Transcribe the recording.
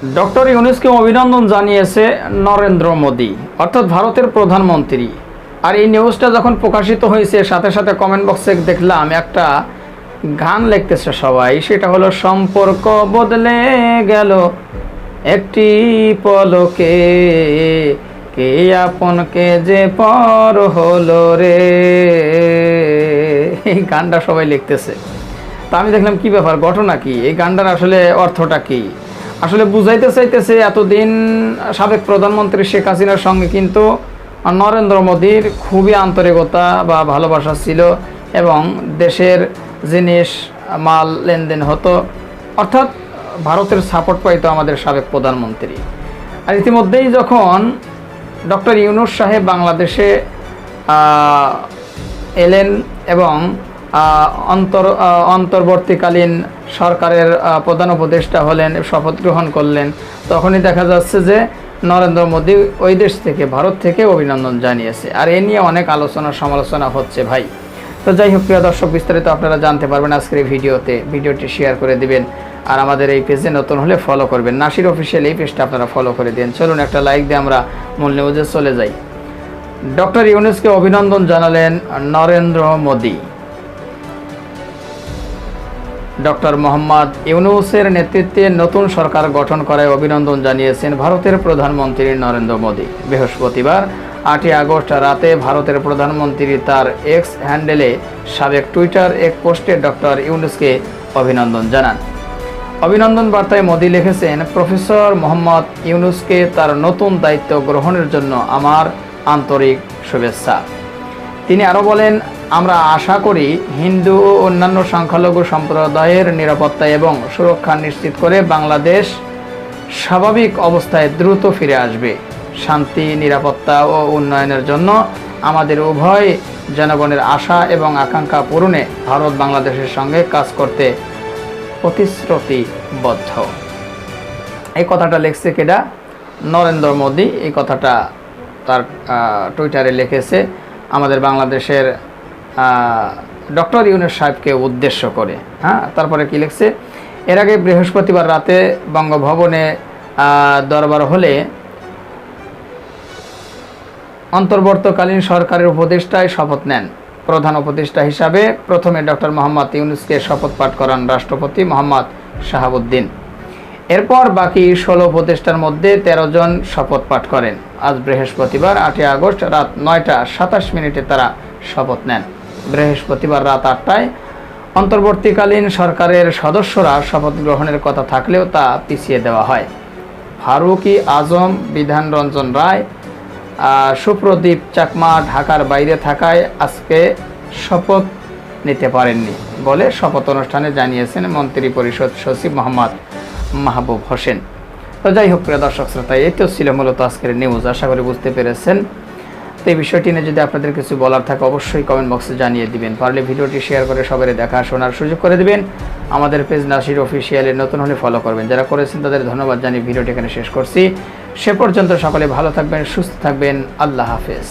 Doctor ইউনুসকে অভিনন্দন জানিয়েছে নরেন্দ্র মোদী, অর্থাৎ ভারতের প্রধানমন্ত্রী। আর এই নিউজটা যখন প্রকাশিত হয়েছে, সাথে সাথে কমেন্ট বক্সে দেখলাম, একটা গান লিখতেছে সবাই, সেটা হলো, সম্পর্ক বদলে গেল একটি পলকে। কে আপনকে যে পর হলো রে? এই গানটা সবাই লিখতেছে। তা আমি দেখলাম, কি ব্যাপার, ঘটনা কি? এই গানটার আসলে অর্থটা কি? আসলে বুঝাইতে চাইতেছে এতদিন সাবেক প্রধানমন্ত্রী শেখ হাসিনার সঙ্গে কিন্তু নরেন্দ্র মোদীর খুবই আন্তরিকতা বা ভালোবাসা ছিল এবং দেশের জিনিস, মাল, লেনদেন হতো। অর্থাৎ ভারতের সাপোর্ট পাইতো আমাদের সাবেক প্রধানমন্ত্রী। আর ইতিমধ্যেই যখন ডক্টর ইউনুস সাহেব বাংলাদেশে এলেন এবং অন্তর অন্তর্বর্তীকালীন সরকারের প্রধান উপদেষ্টা হলেন, শপথ গ্রহণ করলেন। তখনই দেখা যাচ্ছে যে নরেন্দ্র মোদী ওই দেশ থেকে, ভারত থেকে অভিনন্দন জানিয়েছে। আর এ নিয়ে অনেক আলোচনা, সমালোচনা হচ্ছে ভাই। তো যাই হোক, প্রিয় দর্শক, বিস্তারিত আপনারা জানতে পারবেন আজকের এই ভিডিওতে। ভিডিওটি শেয়ার করে দিবেন। আর আমাদের এই পেজে নতুন হলে ফলো করবেন। নাসির অফিসিয়াল এই পেজটা আপনারা ফলো করে দিন। চলুন একটা লাইক দিয়ে আমরা মূল নিউজে চলে যাই। ডক্টর ইউনুসকে অভিনন্দন জানালেন নরেন্দ্র মোদী। ডক্টর মোহাম্মদ ইউনুসের নেতৃত্বে নতুন সরকার গঠন করায় অভিনন্দন জানিয়েছেন ভারতের প্রধানমন্ত্রী নরেন্দ্র মোদী। বৃহস্পতিবার, আটই আগস্ট রাতে ভারতের প্রধানমন্ত্রী তার এক্স হ্যান্ডেলে সাবেক টুইটার এক পোস্টে ডক্টর ইউনুসকে অভিনন্দন জানান। অভিনন্দন বার্তায় মোদী লিখেছেন, প্রফেসর মোহাম্মদ ইউনুসকে তার নতুন দায়িত্ব গ্রহণের জন্য আমার আন্তরিক শুভেচ্ছা। তিনি আরও বলেন, আমরা আশা করি হিন্দু ও অন্যান্য সংখ্যালঘু সম্প্রদায়ের নিরাপত্তা এবং সুরক্ষা নিশ্চিত করে বাংলাদেশ স্বাভাবিক অবস্থায় দ্রুত ফিরে আসবে। শান্তি, নিরাপত্তা ও উন্নয়নের জন্য আমাদের উভয় জনগণের আশা এবং আকাঙ্ক্ষা পূরণে ভারত বাংলাদেশের সঙ্গে কাজ করতে প্রতিশ্রুতিবদ্ধ। এই কথাটা লিখছে কেডা? নরেন্দ্র মোদী। এই কথাটা তার টুইটারে লিখেছে। আমাদের বাংলাদেশের ডক্টর ইউনুস সাহেবকে উদ্দেশ্য করে হ্যাঁ? তারপরে কি লিখছে? এর আগে বৃহস্পতিবার রাতে বঙ্গভবনে দরবার হলে অন্তর্বর্তকালীন সরকারের উপদেষ্টায় শপথ নেন। প্রধান উপদেষ্টা হিসাবে প্রথমে ডক্টর মোহাম্মদ ইউনুসকে শপথ পাঠ করান রাষ্ট্রপতি মোহাম্মদ শাহাবুদ্দিন। এরপর বাকি ষোলো উপদেষ্টার মধ্যে ১৩ জন শপথ পাঠ করেন। আজ বৃহস্পতিবার, আটই আগস্ট, রাত নয়টা সাতাশ মিনিটে তারা শপথ নেন। বৃহস্পতিবার রাত আটটায় অন্তর্বর্তীকালীন সরকারের সদস্যরা শপথ গ্রহণের কথা থাকলেও তা পিছিয়ে দেওয়া হয়। ফারুকি আজম, বিধান রঞ্জন রায় সুপ্রদীপ চাকমা ঢাকার বাইরে থাকায় আজকে শপথ নিতে পারেননি বলে শপথ অনুষ্ঠানে জানিয়েছেন মন্ত্রী পরিষদ সচিব মোহাম্মদ মাহবুব হোসেন। তো যাই হোক, প্রিয় দর্শক শ্রোতা, এই তো ছিল মূলত আজকের নিউজ আশা করি বুঝতে পেরেছেন। তো এই বিষয়টি নিয়ে যদি আপনাদের কিছু বলার থাকে, অবশ্যই কমেন্ট বক্সে জানিয়ে দিবেন। পারলে ভিডিওটি শেয়ার করে সবাই দেখা শোনার সুযোগ করে দিবেন। আমাদের পেজ নাসির অফিসিয়ালে নতুন হলে ফলো করবেন। যারা করেছেন তাদের ধন্যবাদ জানিয়ে ভিডিওটি এখানে শেষ করছি। সে পর্যন্ত সকলে ভালো থাকবেন, সুস্থ থাকবেন। আল্লাহ হাফেজ।